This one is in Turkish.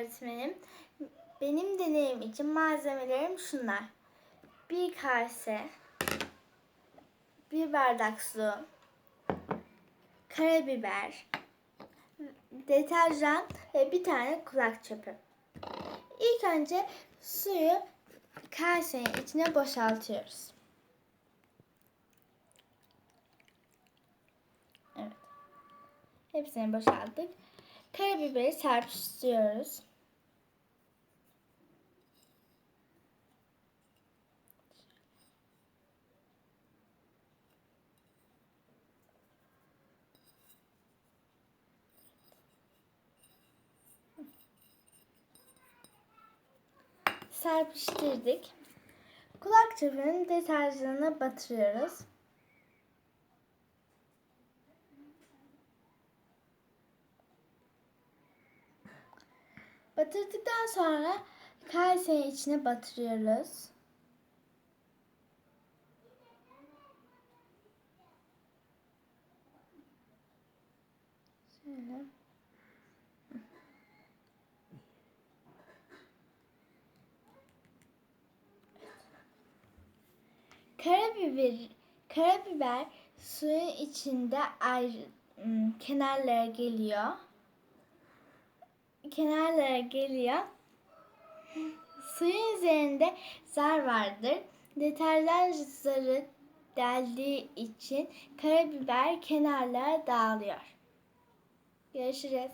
öğretmenim. Benim deneyim için malzemelerim şunlar. Bir kase, bir bardak su, karabiber, deterjan ve bir tane kulak çöpü. İlk önce suyu kasenin içine boşaltıyoruz. Evet. Hepsini boşalttık. Karabiberi serpiştiriyoruz. Serpiştirdik. Kulak çöpünün deterjanına batırıyoruz. Batırdıktan sonra kasenin içine batırıyoruz. Şöyle. Karabiber, karabiber suyun içinde ayrı, ım, kenarlara geliyor. Kenarlara geliyor. Suyun üzerinde zar vardır. Deterjan zarı deldiği için karabiber kenarlara dağılıyor. Görüşürüz.